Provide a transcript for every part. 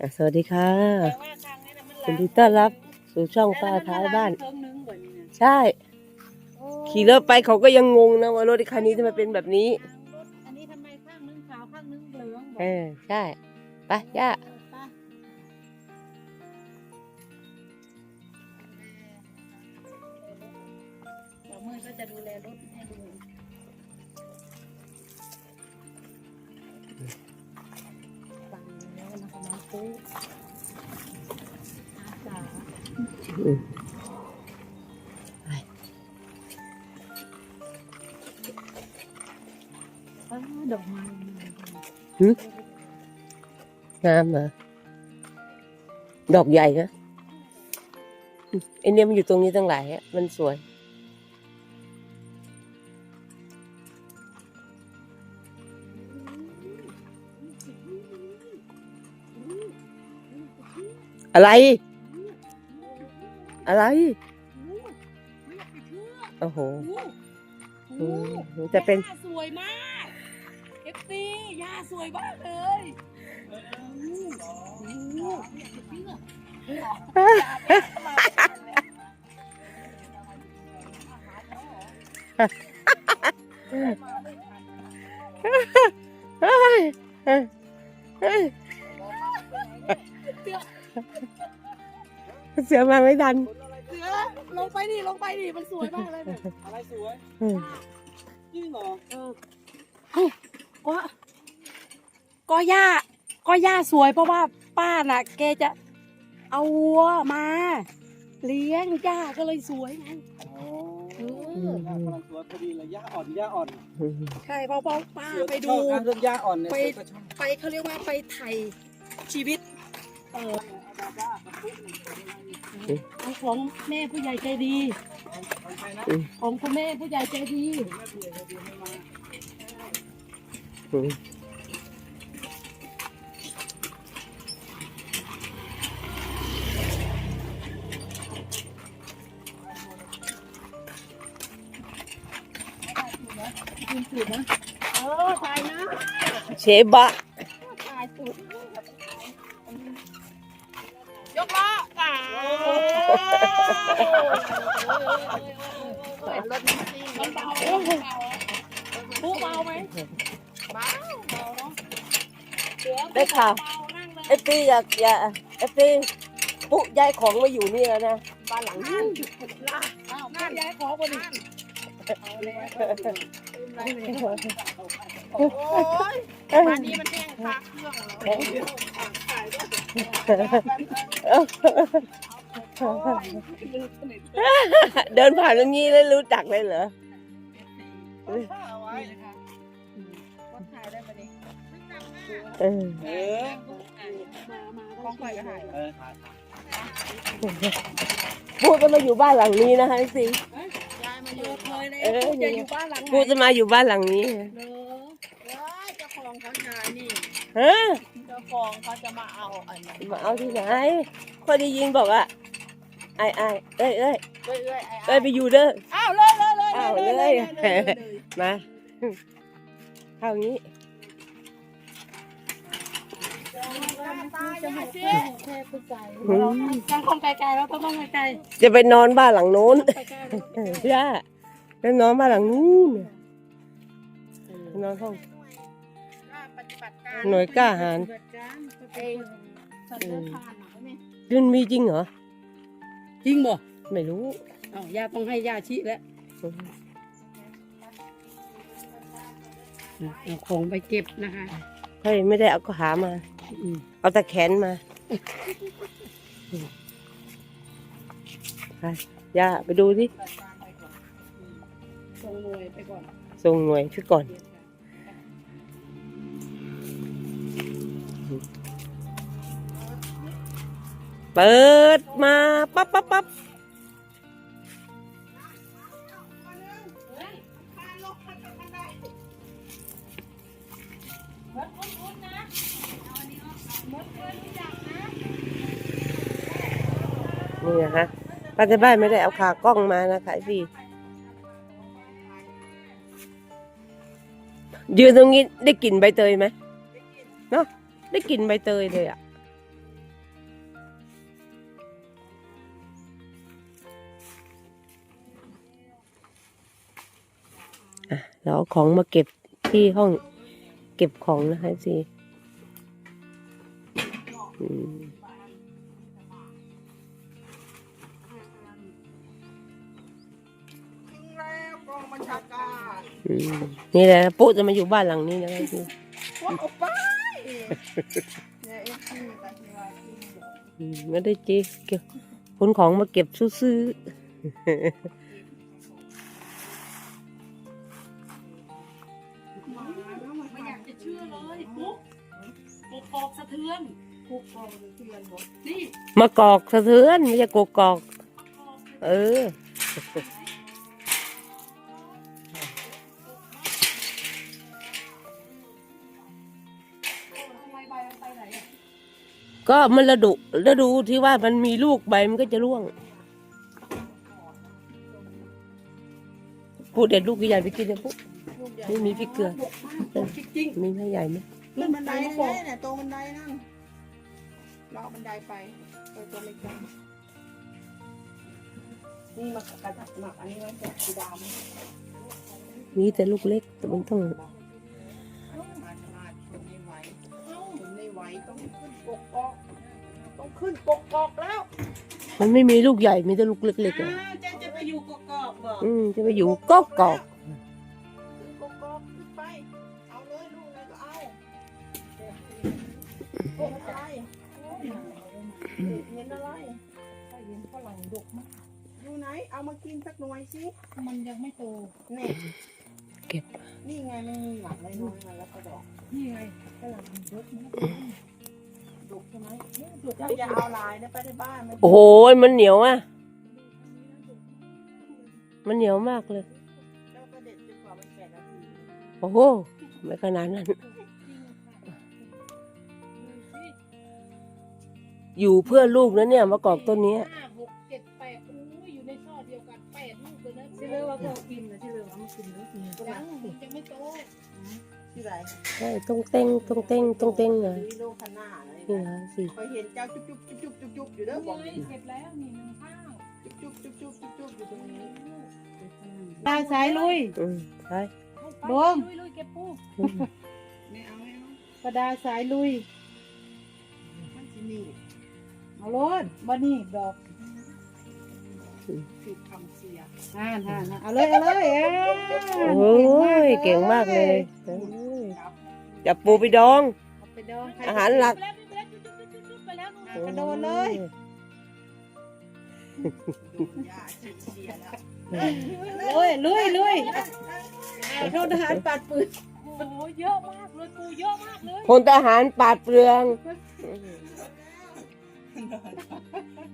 อะสวัสดีค่ะแต่ว่าทางนี้น่ะมันหยิลันงดีต้อนรับสู่ช่องป้าท้ายบ้านเพิ่งนึงกว่านี้นะใช่ ขี่รถไปเขาก็ยังงงนะว่ารถคันนี้ทำไมเป็นแบบนี้รถอันนี้ทำไมข้างนึงขาวข้างนึงเหลืองเออใช่ไปย่าไปเดี๋ยวมือก็จะดูแลรถให้ดู ดอกไม้งามเหรอดอกใหญ่นะไอเนี่ยมันอยู่ตรงนี้ตั้งหลายอะมันสวย อะไร อะไรโอ้โหอืมจะเป็นย่าสวยมากเอฟซีย่าสวยมากเลยเฮ้ย เฮ้ยเฮ้ยเสือมาไม่ทันเสือลงไปดิลงไปดิมันสวยมากเลยเนี่ยอะไรสวยอืมจริงเหรอเออเอ้าก็ก็ย่าก็ย่าสวยเพราะว่าป้าน่ะแกจะเอาวัวมา เลี้ยงย่าก็เลยสวยไงอ๋อเออย่ากำลังสวยพอดีเลยย่าอ่อนย่าอ่อนใช่เพราะเพราะป้าเสือไปชดูอบนะเรื่องย่าอ่อนเนี่ยไปเสือก็ชอบไปเขาเรียกว่าไปไถ่ชีวิต เออ เอาของแม่ผู้ใหญ่ใจดี ของใครนะของคุณแม่ผู้ใหญ่ใจดีแม่เผื่อจ รถมันซิ่งมันเบาผู้เบาไหมเบาเบาเนาะเสือได้ข่าวเอฟซีอยากอยากเอฟซีปุ๊ย้ายของมาอยู่นี่แล้วนะบ้านหลังนี้อ้าวนั่นย้ายของบนนี้โอ้ยมานนี้มันแห้งคาเครื่องเหรอ เดินผ่านตรงนี้แล้วรู้จักเลยเหรอเอาไว้ก็ถ่ายได้ปะเนี่ยเออเออมามาต้องไปก็ถ่ายเออถ่ายพูดจะมาอยู่บ้านหลังนี้นะคะเอฟซียายมาอยู่เคยเลยเออพูดจะอยู่บ้านหลังไหนพูดจะมาอยู่บ้านหลังนี้เนอะว้ายเจ้าของเขานายนี่ฮะเจ้าของเขาจะมาเอาอันนี้มาเอาที่ไหนคนได้ยินบอกว่า ไอ้ไอ้เอ้ยเอ้ยเอ้ยเอ้ยไอ้เอ้ยไปอยู่เด้ออ้าวเลยเลยเลยอ้าวเลยเลยเลยมาเข้างี้ตายจะเจ๊อืมบางคนไกลๆแล้วต้องต้องไกลจะไปนอนบ้านหลังโน้นๆไปใกล้ย่าแล้วนอนบ้านหลังนู้นนอนห้องปฏิบัติการหน่วยกล้าหาญปฏิบัติการเองสัตว์เลื้อยคลานเหรอเนี่ยมันมีจริงเหรอ จริงบ่ไม่รู้อ้าวย่าต้องให้ย่าชี้แล้วเอาของไปเก็บนะคะเฮ้ยไม่ได้เอาขามาอืมเอาแต่แขนมาไปย่าไปดูสิส่งหน่วยไปก่อน ส่งหน่วยชุดก่อน เปิดมาปั๊บปั๊บปั๊บนี่นะคะป้าจะบ้านไม่ได้เอาขากล้องมานะคะพี่ยืนตรงนี้ได้กลิ่นใบเตยไหมเนาะได้กลิ่นใบเตยเลยอะ อะเราเอาของมาเก็บที่ห้องเก็บของนะคะสิอืมถึงแล้วกองบัญชาการอืมนี่แหละปุ๊จะมาอยู่บ้านหลังนี้นะคะสิว่าเอาไปเนี่ยเอฟซีตัดที่ว่าที่บอกอืมไม่ได้จีเก็บขนของมาเก็บซื้อ กปอกสะเทือนพวกกองเพื่อนบอกนี่ๆมากอกสะเทือนไม่ใช่กกอกเออ ทำไมใบมันไปไหนอะก็มันระดุระดูที่ว่ามันมีลูกใบมันก็จะร่วงปูเด็ดลูกใหญ่ไปกินเลยปุ๊ลูกใหญ่ไม่มีพริกเกลือจริงมีไม่ใหญ่ไหม ขึ้นบันไดนั่นไงเนี่ยตรงบันไดนั่นเลาะบันไดไปไปตัวเล็กจังนี่มากระดับหมักอันนี้ไว้แบบสีดำมีแต่ลูกเล็กแต่มันต้องมาขนาดคนไม่ไหวคนไม่ไหวต้องขึ้นกกอกต้องขึ้นกกอกแล้ว มันไม่มีลูกใหญ่มีแต่ลูกเล็กๆอะอ้าวเจ๊จะไปอยู่กกอกบอกอืมจะไปอยู่ก็กอก กกอะไรเห็นอะไรเห็นฝรั่งดกมากอยู่ไหน เอามากินสักหน่วยสิ มันยังไม่โตนี่เก็บ นี่ไงมันมีหลังน้อยๆมาแล้วก็ดอก นี่ไงกำลังรถนะดกใช่ไหมเจ้าอย่าเอาลายนะไปในบ้านมันโอ้โห มันเหนียวอะ มันเหนียวมากเลยเจ้าก็เด็ดจนกว่ามันแก่นาทีโอ้โห ไม่ขนาดนั้น อยู่เพื่อลูกนะเนี่ยมากอกต้นเนี้ยห้าหกเจ็ดแปดอู้ยอยู่ในช่อเดียวกันแปดลูกเลยนะที่เลือกว่าก็กินนะที่เลือกว่ามากินแล้วกินยังยังไม่โตที่ไรใช่ต้องเต้งต้องเต้งต้องเต้งนะนี่ลูกขนาดอะไรนี่นะนะสิเคยเห็นเจ้าจุ๊บจุ๊บจุ๊บจุ๊บจุ๊บจุ๊บอยู่เด้อบอกนี่เก็บแล้วนี่หนึ่งข้าวจุ๊บจุ๊บจุ๊บจุ๊บจุ๊บจุ๊บอยู่ตรงนี้ตาสายลุยอืมใช่ลงลุยลุยเก็บปูอืมไม่เอาไม่เอาประดาสายลุยมันจะมี เอาโลดบ่นี่ดอกคือคำเสียอ่านอ่านอ่านเอาเลยเอาเลยเอ้ยโอ้ยเก่งมากเลยเอ้ยจับปูไปดอง เอาไปดองใคอาหารหลักไปแล้วไปแล้วจุ๊บจุ๊บจุ๊บจุ๊บไปแล้วนู่นกระโดดเลยดูยาชิเสียแล้วลุยลุยลุยโทษทหารปัดปืนโอ้โหเยอะมากเลยปูเยอะมากเลยพลทหารปาดเปลือง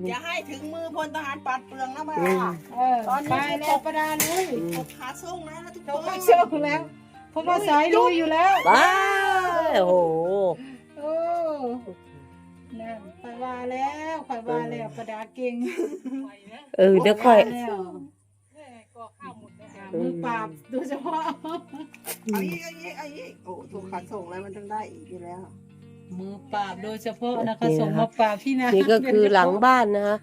อย่าให้ถึงมือพลทหารปัดเปลืองนะบ้าอืม เออไปแล้วประดาลุยอืมตกขาส่งแล้วนะทุกเราคไม่นเชื่อแล้วเพราะว่าสายลุยอยู่แล้ว ว้าโอ้โห โอ้นะข่อยว่าแล้วข่อยว่าแล้วประดาเก่งเออเดี๋ยวค่อยแล้วมือปราบโดยเฉพาะ เอาอีกเอาอีกเอาอีกโอ้ถูกขาส่งแล้วมันต้องได้อีกอยู่แล้ว มือปราบโดยเฉพาะนะคะ ส่งมาปราบพี่นะนี่ก็คือหลังบ้านนะคะ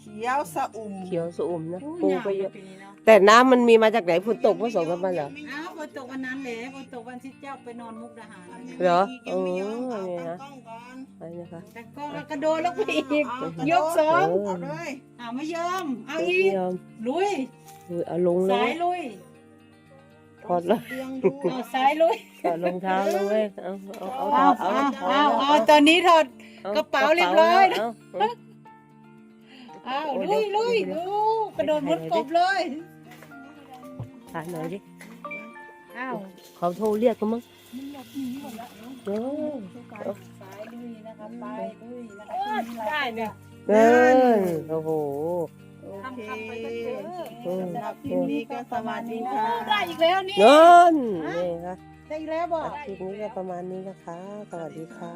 เขียวสะอุ่มเขียวสะอุ่มนะโอ้ปูยาวไปเยอะปีนี้เนาะแต่น้ำมันมีมาจากไหนฝนตกผสมกันมาเหรอ อ้าวฝนตกวันนั้นแหละฝนตกวันที่เจ้าไปนอนมุกดาหารเหรอยังไม่ยอมโอ้เอาเนี่ยตั้งนะกล้องก่อนไปนะคะ แต่ก็แล้วกระโดดแล้วไปอีกเอายกสอง เอาเลยอ้าวไม่ยอม เอาไม่อีก ยอมลุยอุ๊ยเอาลงเลสายยลุยถ อดเลยเตียงดูเอาสายลุยถอดรองเท้าลงเลยเอาเอาเอาเอาเอาเอาเอาเอาตอนนี้ถอด กระเป๋าเรียบร้อยเอาเอา เอาลุยลุยดูกระโดดบนกบเลยถ่ายหน่อยดิอ้าวเขาโทรเรียกกันมั้งมันหลบหนีหมดแล้วโอ้สายลุยนะคะไปลุยนะคะได้เนี่ย เออโอ้โหโอทำ เคทำไปก็เจออืมสำหรับคลิปนี้ก็สวัสดีค่ะได้อีกแล้วนี่ เงินนี่ค่ะได้อีกแล้วบอกคลิปนี้ก็ประมาณนี้นะคะ สวัสดีค่ะ